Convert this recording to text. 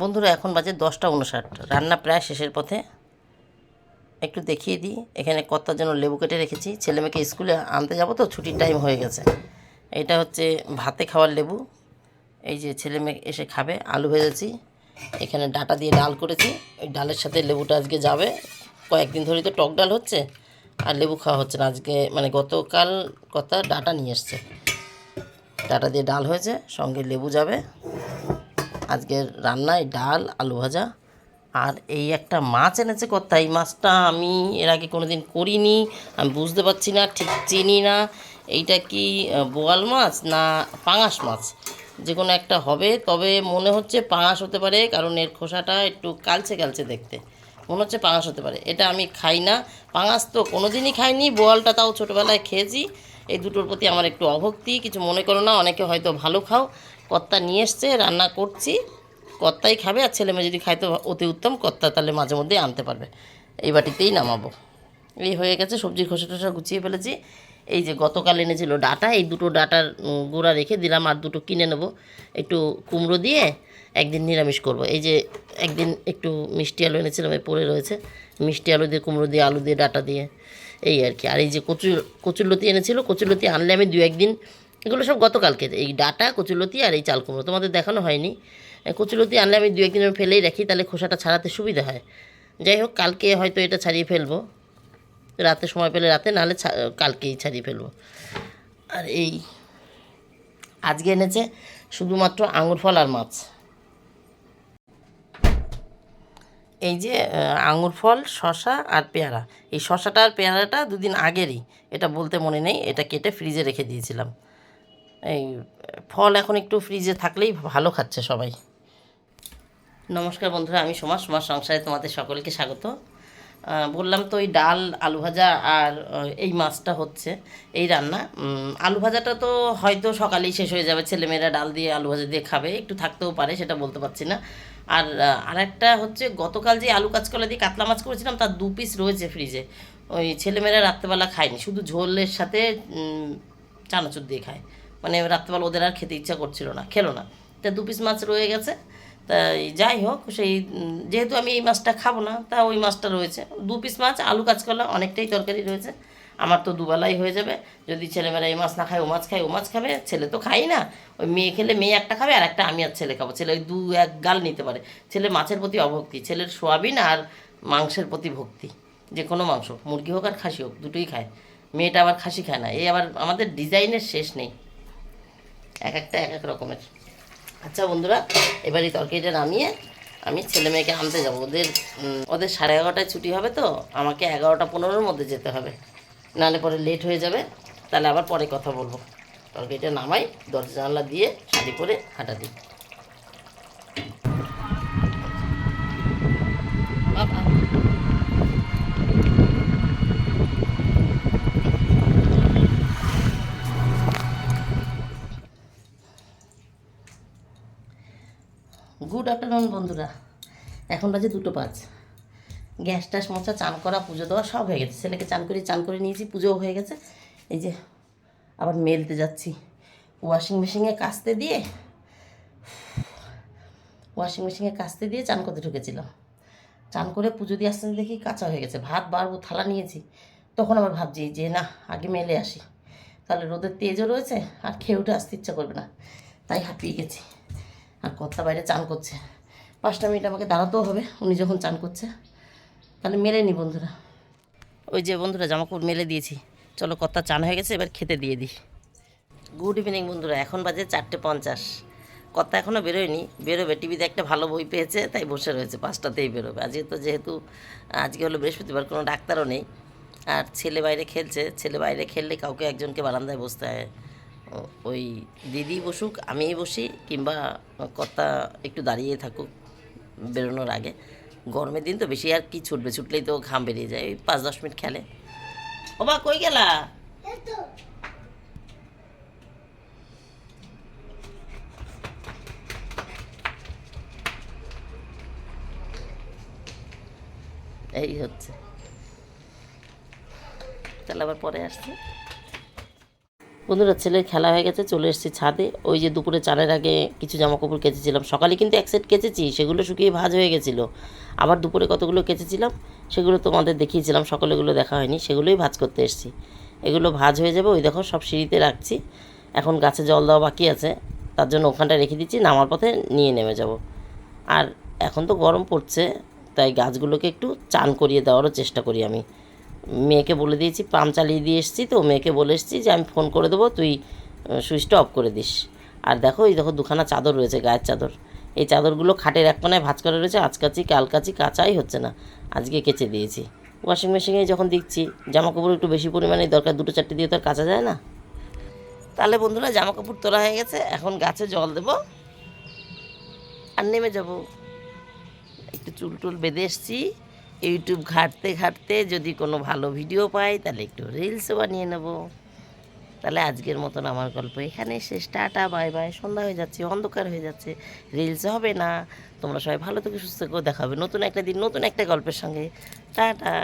বন্ধুরা, এখন বাজে দশটা উনষাট। রান্না প্রায় শেষের পথে। একটু দেখিয়ে দিই, এখানে কত্তার জন্য লেবু কেটে রেখেছি। ছেলে মেয়েকে স্কুলে আনতে যাব তো, ছুটির টাইম হয়ে গেছে। এটা হচ্ছে ভাতে খাওয়ার লেবু। এই যে ছেলে মেয়ে এসে খাবে, আলু ভেজেছি। এখানে ডাটা দিয়ে ডাল করেছি। ওই ডালের সাথে লেবুটা আজকে যাবে। কয়েকদিন ধরেই তো টক ডাল হচ্ছে, আর লেবু খাওয়া হচ্ছে না। আজকে মানে গতকাল কথা ডাটা নিয়ে এসছে। ডাটা দিয়ে ডাল হয়েছে, সঙ্গে লেবু যাবে। আজকের রান্নায় ডাল, আলু ভাজা। আর এই একটা মাছ এনেছে কর্তা এই মাছটা আমি এর আগে কোনো দিন করিনি, আমি বুঝতে পারছি না, ঠিক চিনি না। এইটা কি বোয়াল মাছ না পাঙাশ মাছ? যে কোনো একটা হবে, তবে মনে হচ্ছে পাঙাশ হতে পারে, কারণ এর খোসাটা একটু কালচে কালচে দেখতে। মনে হচ্ছে পাঙাশ হতে পারে। এটা আমি খাই না। পাঙাশ তো কোনো দিনই খাইনি, বোয়ালটা তাও ছোটোবেলায় খেয়েছি। এই দুটোর প্রতি আমার একটু অভক্তি, কিছু মনে করো না, অনেকে হয়তো ভালো খাও। কর্তা নিয়ে এসছে, রান্না করছি। কর্তাই খাবে, আর ছেলে মেয়ে যদি খায় তো অতি উত্তম, কর্তা তাহলে মাঝে মধ্যেই আনতে পারবে। এই বাটিতেই নামাবো। এই হয়ে গেছে সবজির খোসা টোসা গুছিয়ে ফেলেছি। এই যে গতকাল এনেছিল ডাটা, এই দুটো ডাটার গোড়া রেখে দিলাম, আর দুটো কিনে নেব। একটু কুমড়ো দিয়ে একদিন নিরামিষ করব। এই যে একদিন একটু মিষ্টি আলু এনেছিলাম, এই পড়ে রয়েছে। মিষ্টি আলু দিয়ে, কুমড়ো দিয়ে, আলু দিয়ে, ডাটা দিয়ে, এই আর কি। আর এই যে কচুর কচুরলতি এনেছিল, কচুরলতি আনলে আমি দু একদিন, এগুলো সব গতকালকে, এই ডাটা, কচুরলতি আর এই চাল কুমড়ো। তোমাদের দেখানো হয়নি। কচুরলতি আনলে আমি দু একদিন ফেলেই রাখি, তাহলে খোসাটা ছাড়াতে সুবিধা হয়। যাই হোক, কালকে হয়তো এটা ছাড়িয়ে ফেলব। রাতে সময় পেলে রাতে, নাহলে কালকেই ছাড়িয়ে ফেলব। আর এই, আজকে এনেছে শুধুমাত্র আঙুর ফল আর মাছ। এই যে আঙুর ফল শশা আর পেয়ারা। এই শশাটা আর পেয়ারাটা দুদিন আগেরই। এটা বলতে মনে নেই, এটা কেটে ফ্রিজে রেখে দিয়েছিলাম। এই, ফল এখন একটু ফ্রিজে থাকলেই ভালো খাচ্ছে সবাই। নমস্কার বন্ধুরা, আমি সমাজ সমাজ সংসারে তোমাদের সকলকে স্বাগত। বললাম তো ওই ডাল, আলু ভাজা আর এই মাছটা হচ্ছে এই রান্না। আলু ভাজাটা তো হয়তো সকালেই শেষ হয়ে যাবে। ছেলেমেয়েরা ডাল দিয়ে, আলু ভাজা দিয়ে খাবে। একটু থাকতেও পারে, সেটা বলতে পারছি না। আর আরেকটা হচ্ছে গতকাল যে আলু কাঁচকলা দিয়ে কাতলা মাছ করেছিলাম, তার দু পিস রয়েছে ফ্রিজে ওই ছেলেমেয়েরা রাত্রেবেলা খায়নি, শুধু ঝোলের সাথে চানাচুর দিয়ে খায়। মানে রাত্রেবেলা ওদের আর খেতে ইচ্ছা করছিল না, খেলো না। তা দু পিস মাছ রয়ে গেছে। তাই যাই হোক, সেই যেহেতু আমি এই মাছটা খাব না, তা ওই মাছটা রয়েছে। দু পিস মাছ, আলু কাঁচকলা অনেকটাই তরকারি রয়েছে। আমার তো দুবেলাই হয়ে যাবে। যদি ছেলেমেয়েরা এই মাছ না খায়, ও মাছ খায়, ও মাছ খাবে, ছেলে তো খাই না। ওই মেয়ে খেলে মেয়ে একটা খাবে, আর একটা আমি আর ছেলে খাব। ছেলে ওই দু এক গাল নিতে পারে। ছেলে মাছের প্রতি অভক্তি, ছেলের সোয়াবিন আর মাংসের প্রতি ভক্তি। যে কোনো মাংস, মুরগি হোক আর খাসি হোক, দুটোই খায়। মেয়েটা আবার খাসি খায় না। এই আবার আমাদের ডিজাইনের শেষ নেই। এক একটা এক এক রকমের। আচ্ছা বন্ধুরা এবার এই তরকারিটা নামিয়ে আমি ছেলে মেয়েকে আনতে যাব। ওদের ওদের সাড়ে এগারোটায় ছুটি হবে তো, আমাকে এগারোটা পনেরোর মধ্যে যেতে হবে। নাহলে পরে লেট হয়ে যাবে। তাহলে আবার পরে কথা বলব। তরকারিটা নামাই, দরজা জানলা দিয়ে শাড়ি পরে হাঁটা দিই। গুড আফটারনুন বন্ধুরা। এখন বাজে দুটো পাঁচ। গ্যাস ট্যাস মোছা, চান করা, পুজো দেওয়া সব হয়ে গেছে। ছেলেকে চান করে চান করে নিয়েছি, পুজোও হয়ে গেছে। এই যে আবার মেলতে যাচ্ছি। ওয়াশিং মেশিনে কাচতে দিয়ে, ওয়াশিং মেশিনে কাচতে দিয়ে চান করতে ঢুকেছিলাম। চান করে পুজো দিয়ে আসতে দেখি কাঁচা হয়ে গেছে। ভাত বাড়বো, থালা নিয়েছি। তখন আবার ভাবছি যে না, আগে মেলে আসি। তাহলে রোদের তেজও রয়েছে, আর খেয়ে উঠে আসতে ইচ্ছা করবে না। তাই হাঁপিয়ে গেছি। আর কর্তা বাইরে চান করছে। পাঁচটা মিনিট আমাকে দাঁড়াতেও হবে, উনি যখন চান করছে। তাহলে মেলে নি বন্ধুরা। ওই যে বন্ধুরা জামাকাপড় মেলে দিয়েছি। চলো কর্তা চান হয়ে গেছে, এবার খেতে দিয়ে দিই। গুড ইভিনিং বন্ধুরা, এখন বাজে চারটে পঞ্চাশ। কর্তা এখনও বেরোয়নি, বেরোবে টিভিতে একটা ভালো বই পেয়েছে, তাই বসে রয়েছে, পাঁচটাতেই বেরোবে। আজকে তো যেহেতু, আজকে হলো বৃহস্পতিবার, কোনো ডাক্তারও নেই। আর ছেলে বাইরে খেলছে, ছেলে বাইরে খেললে কাউকে একজনকে বারান্দায় বসতে হয়। ওই দিদি বসুক, আমিই বসি, কিংবা কর্তা একটু দাঁড়িয়ে থাকুক, বেরোনোর আগে। গরমের দিন তো বেশি আর কি ছুটবে? ছুটলেই তো ঘাম বেরিয়ে যায় ওই পাঁচ দশ মিনিট খেলে। ও বা কই গেলা এই হচ্ছে। তাহলে আবার পরে আসছি। বন্ধুরা, ছেলের খেলা হয়ে গেছে, চলে এসেছি ছাদে। ওই যে দুপুরে চারের আগে কিছু জামা কাপড় কেচেছিলাম। সকালে কিন্তু এক সেট কেচেছি, সেগুলো শুকিয়ে ভাজ হয়ে গেছিল। আবার দুপুরে কতগুলো কেচেছিলাম, সেগুলো তোমাদের দেখিয়েছিলাম সকালেগুলো দেখা হয়নি, সেগুলোই ভাজ করতে এসেছি। এগুলো ভাজ হয়ে যাবে, ওই দেখো সব সিঁড়িতে রাখছি। এখন গাছে জল দেওয়া বাকি আছে, তার জন্য ওখানটা রেখে দিচ্ছি, নামার পথে নিয়ে নেমে যাব। আর এখন তো গরম পড়ছে, তাই গাছগুলোকে একটু চান করিয়ে দেওয়ারও চেষ্টা করি আমি। মেয়েকে বলে দিয়েছি পাম্প চালিয়ে দিয়ে এসেছি তো, মেয়েকে বলে এসেছি যে আমি ফোন করে দেবো, তুই সুইচটা অফ করে দিস। আর দেখো, এই দেখো দুখানা চাদর রয়েছে, গায়ের চাদর। এই চাদরগুলো খাটের এক কোনায় ভাঁজ করা রয়েছে আজ কাচি কাল কাচি কাচাই হচ্ছে না। আজকে কেচে দিয়েছি। ওয়াশিং মেশিনে যখন দিচ্ছি জামা কাপড় একটু বেশি পরিমাণে দরকার, দুটো চারটে দিয়ে তো আর কাচা যায় না। তাহলে বন্ধুরা জামা কাপড় তোলা হয়ে গেছে, এখন গাছে জল দেব। আর নেমে যাব। একটু চুল টুল বেঁধে এসছি। ইউটিউব ঘাঁটতে ঘাঁটতে যদি কোনো ভালো ভিডিও পাই, তাহলে একটু রিলসও বানিয়ে নেব। তাহলে আজকের মতন আমার গল্প এখানে শেষ। টাটা বাই বাই সন্ধ্যা হয়ে যাচ্ছে, অন্ধকার হয়ে যাচ্ছে। রিলস হবে না। তোমরা সবাই ভালো থেকে, সুস্থ করে দেখাবে নতুন একটা দিন, নতুন একটা গল্পের সঙ্গে। টাটা।